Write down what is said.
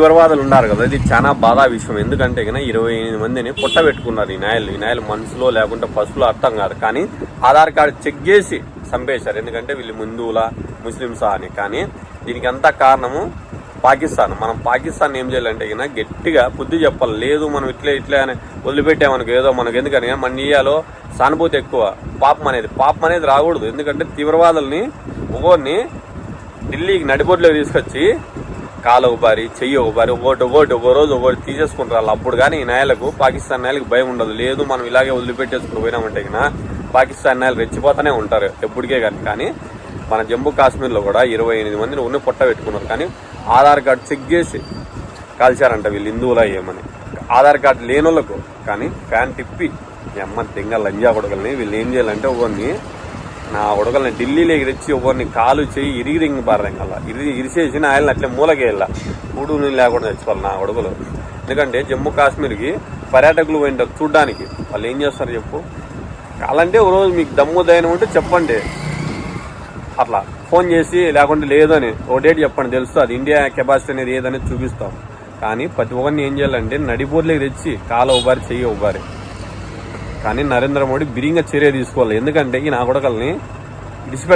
తీవ్రవాదులు ఉన్నారు కదా ఇది చాలా బాధా విషయం. ఎందుకంటే కన్నా ఇరవై ఎనిమిది మందిని పుట్ట పెట్టుకున్నారు ఈ నాయలు. ఈ నాయలు మనసులో లేకుంటే పసుపులో అర్థం కాదు. కానీ ఆధార్ కార్డు చెక్ చేసి చంపేశారు. ఎందుకంటే వీళ్ళు హిందువులా ముస్లింసా అని. కానీ దీనికి అంతా కారణము? పాకిస్తాన్. మనం పాకిస్తాన్ ఏం చేయాలంటే కన్నా గట్టిగా బుద్ధి చెప్పాలి. లేదు మనం ఇట్లే ఇట్లే అని వదిలిపెట్టామనుకో ఏదో మనకు ఎందుకని మన ఇండియాలో సానుభూతి ఎక్కువ. పాపం అనేది పాపం అనేది రాకూడదు. ఎందుకంటే తీవ్రవాదుల్ని ఒకరిని ఢిల్లీకి నడిబొడ్లోకి తీసుకొచ్చి కాలు ఒకబారి చెయ్యి ఒకబారి ఒకటి ఒకటి ఒక రోజు ఒకటి తీసేసుకుంటారు వాళ్ళు. అప్పుడు కానీ ఈ నాయలకు పాకిస్తాన్ నాయలకు భయం ఉండదు. లేదు మనం ఇలాగే వదిలిపెట్టేసుకుని పోయినామంటే కన్నా పాకిస్తాన్ నాయలు రెచ్చిపోతూనే ఉంటారు ఎప్పటికే కానీ. కానీ మన జమ్మూ కాశ్మీర్లో కూడా ఇరవై ఎనిమిది మందిని ఉన్న పొట్ట పెట్టుకున్నారు. కానీ ఆధార్ కార్డు చెక్ చేసి కాల్చారంట వీళ్ళు హిందువులా ఏమని. ఆధార్ కార్డు లేని వాళ్ళకు కానీ ఫ్యాన్ తిప్పి ఈ అమ్మ దెంగ లంజా కొడగలని వీళ్ళు ఏం చేయాలంటే ఒకరిని నా ఉడకల్ని ఢిల్లీలోకి తెచ్చి ఒకరిని కాలు చేయి ఇరిగి రింగి పారంగల్లా ఇరి ఇరిసేసి నా ఆయన అట్లే మూలకి కూడు నీళ్ళు లేకుండా తెచ్చుకోవాలి నా ఉడకలు ఎందుకంటే జమ్మూ కాశ్మీర్కి పర్యాటకులు పోయింటారు చూడ్డానికి. వాళ్ళు ఏం చేస్తారు చెప్పు? అలాంటే ఒకరోజు మీకు దమ్ము దయనం ఉంటే చెప్పండి. అట్లా. ఫోన్ చేసి లేకుంటే లేదని ఓ డేట్ చెప్పండి తెలుస్తుంది అది ఇండియా కెపాసిటీ అనేది ఏదనేది చూపిస్తాం. కానీ ప్రతి ఒక్కరిని ఏం చేయాలంటే నడిపోర్లోకి తెచ్చి కాలు ఉబారి చెయ్యి ఉబారి కానీ నరేంద్ర మోడీ బిరిగా చర్య తీసుకోవాలి. ఎందుకంటే ఈ నా కొడకల్ని విడిచిపెట్ట